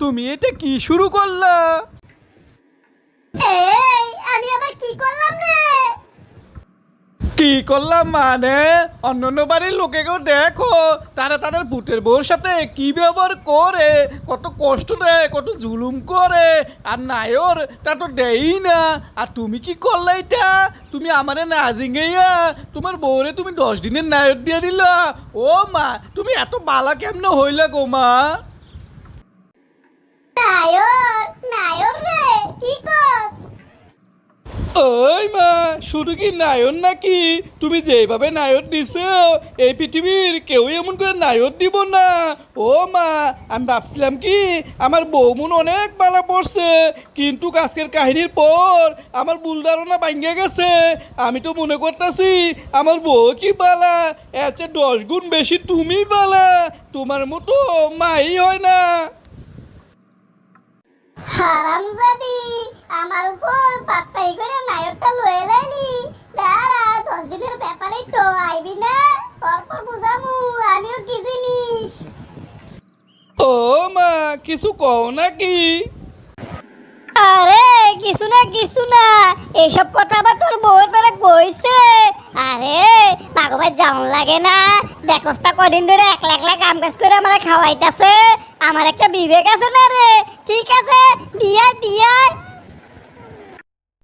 তুমি এটা কি শুরু করলা? এই আমি আবার কি করলাম রে? কি করলাম মানে? অন্যান্য বাড়ির লোকেকেও দেখো তারা তাদের ভূতের বউর সাথে কি ব্যবহার করে? কত কষ্ট দেয় কত জুলুম করে। আর নায়র তা তো দেয়ই না। আর তুমি কি করলে এটা? তুমি আমারে না তোমার বউরে তুমি দশ দিনের নায়র দিয়ে দিলা। ও মা তুমি এত বালা কেমন হইলা গো মা নায়র নায়র রে কি কস ওই মা, শুধু কি নায়র নাকি? তুমি যেভাবে নায়র দিছো, এই পৃথিবীর কেউ এমন করে নায়র দিব না। ও মা, আমি ভাবছিলাম কি, আমার বৌমন অনেক বালা পড়ছে, কিন্তু আজকের কাহিনীর পর আমার ভুল ধারণা ভাঙ্গে গেছে। আমি তো মনে করতেছি, আমার বউ কি এর চেয়ে দশ গুণ বেশি তুমি বালা তোমার মতো মাই হয় না। হারামজাদি আমার উপর পাপ্পাই করে নায়কটা লয়ে লাইলি। দাঁড়া দশ দিনের ব্যাপারেই তো আইবি না। পরপর বুঝামু আমিও কি জিনিস? ও মা কিছু কও নাকি? আরে কিছু না কিছু না। এইসব কথা আবার তোর বউ তোরা কইছে। আরে ভাগবাই যাওন লাগে না। দেখোস্তা কদিন ধরে একলা একলা কাম কাজ করে আমার খাওয়াইতাছে। আমার একটা বিবেক আছে না রে। ঠিক আছে?